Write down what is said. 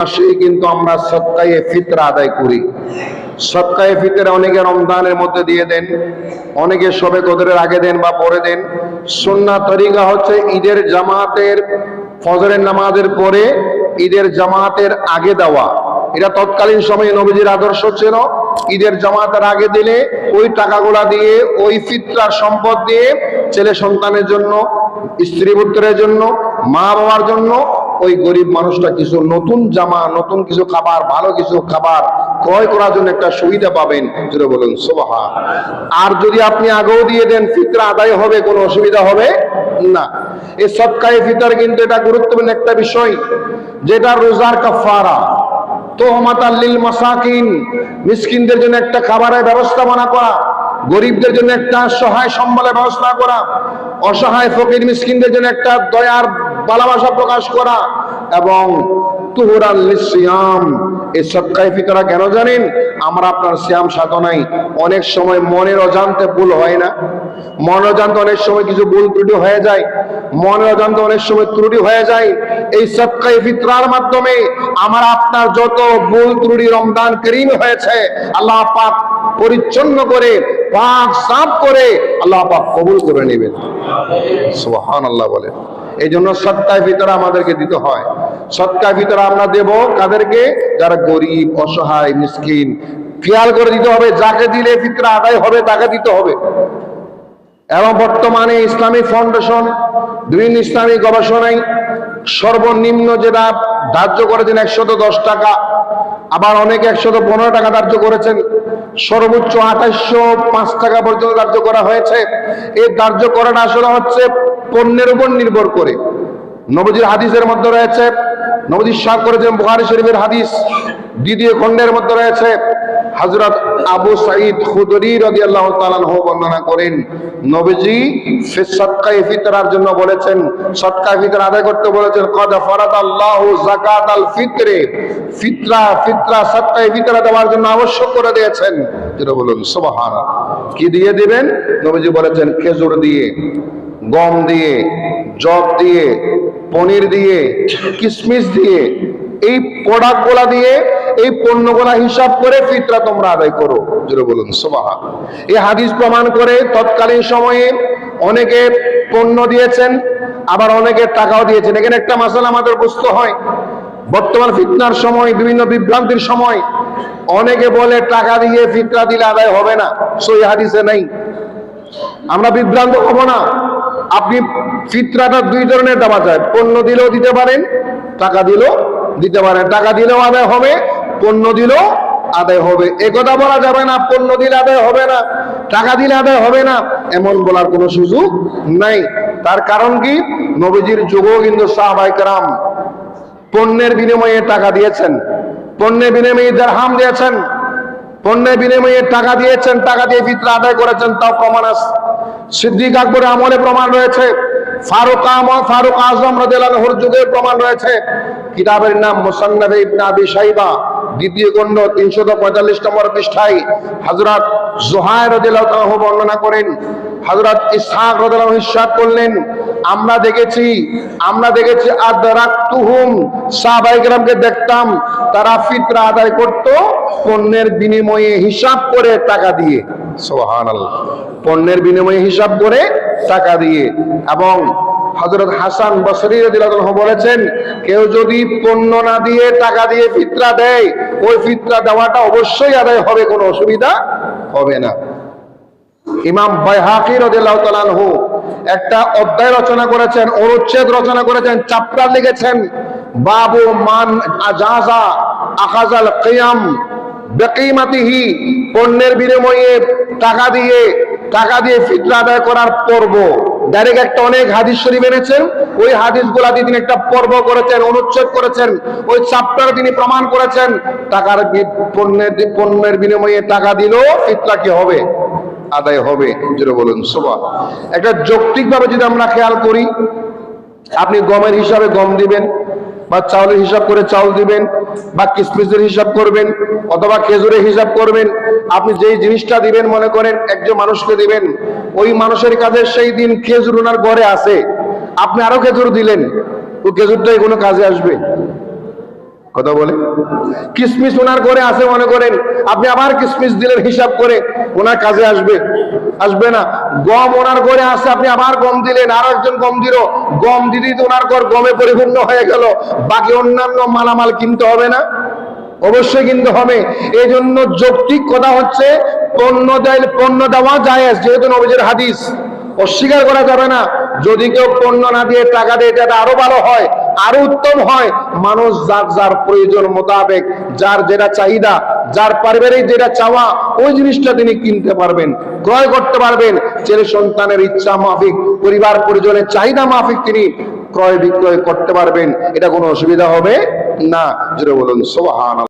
মাসেই কিন্তু আমরা সৎকায়ে ফিতরা আদায় করি। সৎকায়ে ফিতরা অনেকে রমজানের মধ্যে দিয়ে দেন, অনেকে সবে কদরের আগে দেন বা পরে দেন। সুন্না তরিকা হচ্ছে ঈদের জামাতের, ফজরের নামাজের পরে ঈদের জামাতের আগে দেওয়া। এটা তৎকালীন সময়ে নবীজির আদর্শ ছিল, ঈদের জামাতের আগে দিলে ওই টাকাগুলা দিয়ে, ওই ফিতরার সম্পদ দিয়ে ছেলে সন্তানের জন্য, স্ত্রী পুত্রের জন্য মা বাবার জন্য ওই গরিব মানুষটা কিছু নতুন জামা, নতুন কিছু খাবার, ভালো কিছু খাবার ক্রয় করার জন্য একটা সুবিধা পাবেন। যেটা বলুন সোবাহা আর যদি আপনি আগেও দিয়ে দেন, ফিতরা আদায় হবে, কোনো অসুবিধা হবে না। এই সৎকায়ে ফিতর কিন্তু এটা গুরুত্বপূর্ণ একটা বিষয়, যেটা রোজার কাফারা তোহমাতাল্লিল মাসাকিন, মিসকিনদের জন্য একটা খাবারের ব্যবস্থাপনা করা। গরিবদের জন্য একটা সহায় সম্বলের ব্যবস্থা করা, অসহায় ফকির মিসকিনদের জন্য একটা দয়ার ভালোবাসা প্রকাশ করা এবং তুহুরাল সিয়াম এই ফিতরা কেন জানেন? আমরা আপনার শ্যাম সাধনায় অনেক সময় মনের অজান্তে ভুল হয় না। মনের অজান্তে অনেক সময় কিছু ভুল ত্রুটি হয়ে যায়। মনের অজান্তে অনেক সময় ত্রুটি হয়ে যায়। এই সৎকায় ফিতরার মাধ্যমে আমার আপনার যত ভুল ত্রুটি রমদান করিম হয়েছে, আল্লাহ পাক পরিচ্ছন্ন করে, পাক সাফ করে আল্লাহ পাক কবুল করে নেবেন। সোহান আল্লাহ বলেন। এই জন্য সৎকায় ভিতরে আমাদেরকে দিতে হয়। সৎকায় ভিতরে আমরা দেব কাদেরকে? যারা গরিব, অসহায়, মিসকিন। খেয়াল করে দিতে হবে, যাকে দিলে ফিতরা আদায় হবে, তাকে দিতে হবে। এবং বর্তমানে ইসলামিক ফাউন্ডেশন বিভিন্ন ইসলামিক গবেষণায় সর্বনিম্ন যেটা ধার্য করেছেন একশত দশ টাকা, আবার অনেকে একশত পনেরো টাকা ধার্য করেছেন, সর্বোচ্চ আঠাশশো পাঁচ টাকা পর্যন্ত ধার্য করা হয়েছে। এই ধার্য করাটা আসলে হচ্ছে পণ্যের উপর নির্ভর করে। নবজির হাদিসের মধ্যে রয়েছে, নবজির শাহ করেছেন বুহারি শরীফের হাদিস, দ্বিতীয় খণ্ডের মধ্যে রয়েছে হযরত আবু সাঈদ খুদরি রাদিয়াল্লাহু তাআলা আনহু বর্ণনা করেন, নবীজি ফি সাদকায়ে ফিতরার জন্য বলেছেন সদকা ফিতরা আদায় করতে বলেছেন, কদ ফরাত আল্লাহ জাকাত আল ফিতরে ফিতরা ফিতরা সদকায়ে ফিতরা দেওয়ার জন্য আবশ্যক করে দিয়েছেন। যেটা বলুন, সুবহানাল্লাহ। কি দিয়ে দিবেন? নবীজি বলেছেন, খেজুর দিয়ে, গম দিয়ে জব দিয়ে, পনির দিয়ে কিশমিশ দিয়ে, এই প্রোডাক্টগুলা দিয়ে এই পণ্যগুলা হিসাব করে ফিতরা তোমরা আদায় করো। যেটা বলুন সোবাহা এই হাদিস প্রমাণ করে তৎকালীন সময়ে অনেকে পণ্য দিয়েছেন, আবার অনেকে টাকাও দিয়েছেন। এখানে একটা মাসালা আমাদের বুঝতে হয়। বর্তমান ফিতনার সময়, বিভিন্ন বিভ্রান্তির সময় অনেকে বলে, টাকা দিয়ে ফিতরা দিলে আদায় হবে না। সই হাদিসে নেই। আমরা বিভ্রান্ত হব না। আপনি ফিতরাটা দুই ধরনের দেওয়া যায়। পণ্য দিলেও দিতে পারেন, টাকা দিলেও দিতে পারেন। টাকা দিলেও আদায় হবে পণ্য দিলেও আদায় হবে। একথা বলা যাবে না, পণ্য দিলে আদায় হবে না, টাকা দিলে আদায় হবে না, এমন বলার কোনো সুযোগ নাই। তার কারণ কি? নবীজির যুগও কিন্তু সাহবাইকরাম পণ্যের বিনিময়ে টাকা দিয়েছেন। পণ্যের বিনিময়ে হাম দিয়েছেন। পণ্যের বিনিময়ে টাকা দিয়েছেন, টাকা দিয়ে ফিতরা আদায় করেছেন, তাও প্রমাণ আছে। সিদ্দিক আকবরের আমলে প্রমাণ রয়েছে। ফারুক আহমদ ফারুক আজম রাদিয়াল্লাহুর যুগের প্রমাণ রয়েছে। কিতাবের নাম মুসান্নাফে ইবনে আবি দ্বিতীয় খণ্ড তিনশত পঁয়তাল্লিশ নম্বর পৃষ্ঠায় হযরত জোহায় রাদিয়াল্লাহু বর্ণনা করেন, হযরত ইসহাক রাদিয়াল্লাহু ইরশাদ করলেন, আমরা দেখেছি আমরা দেখেছি, আদরাকতুহুম, সাহাবায়ে কেরামকে দেখতাম, তারা ফিতরা আদায় করত পণ্যের বিনিময়ে হিসাব করে টাকা দিয়ে। সুবহানাল্লাহ। পণ্যের বিনিময়ে হিসাব করে টাকা দিয়ে এবং হযরত হাসান বসরি বলেছেন, কেউ যদি পণ্য না দিয়ে টাকা দিয়ে ফিতরা দেয়, ওই ফিতরা দেওয়াটা অবশ্যই আদায় হবে, কোনো অসুবিধা হবে না। ইমাম বাইহাকি রাদিয়াল্লাহু তাআলা একটা অধ্যায় রচনা করেছেন, অনুচ্ছেদ রচনা করেছেন চাপ্টার লিখেছেন, বাবু মান আজাজা আখাজাল কিয়াম বেকিমাতিহি, পণ্যের বিনিময়ে টাকা দিয়ে টাকা দিয়ে ফিতরা আদায় করার পর্ব। ডাইরেক্ট একটা অনেক হাদিস শরীফ এনেছেন। ওই হাদিসগুলা তিনি একটা পর্ব করেছেন, অনুচ্ছেদ করেছেন। ওই চাপ্টারে তিনি প্রমাণ করেছেন, টাকার পণ্যের পণ্যের বিনিময়ে টাকা দিলেও ফিতরা কি হবে? আদায় হবে। যেটা বলুন সোবা একটা যৌক্তিক ভাবে যদি আমরা খেয়াল করি, আপনি গমের হিসাবে গম দিবেন, বা চাউলের হিসাব করে চাউল দিবেন, বা কিসমিসের হিসাব করবেন, অথবা খেজুরের হিসাব করবেন আপনি যেই জিনিসটা দিবেন মনে করেন, একজন মানুষকে দিবেন, ওই মানুষের কাছে সেই দিন খেজুর ওনার ঘরে আছে। আপনি আরও খেজুর দিলেন ওই খেজুরটাই কোনো কাজে আসবে? কথা বলে। কিসমিস ওনার ঘরে আছে মনে করেন, আপনি আবার কিসমিস দিলেন হিসাব করে, ওনার কাজে আসবে। আসবে না। গম ওনার ঘরে আছে, আপনি আবার গম দিলেন, আর একজন গম দিল, গম দিদি তো ওনার ঘর গমে পরিপূর্ণ হয়ে গেল। বাকি অন্যান্য মালামাল কিনতে হবে না? অবশ্যই কিনতে হবে। এই জন্য যৌক্তিক কথা হচ্ছে, পণ্য দেয় পণ্য দেওয়া যায় যেহেতু নবীজের হাদিস। অস্বীকার করা যাবে না। যদি কেউ পণ্য না দিয়ে টাকা দিয়ে এটা আরও ভালো হয়, আরও উত্তম হয়। মানুষ যার যার প্রয়োজন মোতাবেক, যার যেটা চাহিদা, যার পারিবারিক যেটা চাওয়া, ওই জিনিসটা তিনি কিনতে পারবেন, ক্রয় করতে পারবেন। ছেলে সন্তানের ইচ্ছা মাফিক, পরিবার পরিজনের চাহিদা মাফিক তিনি ক্রয় বিক্রয় করতে পারবেন। এটা কোনো অসুবিধা হবে না। যেটা বলুন সোহান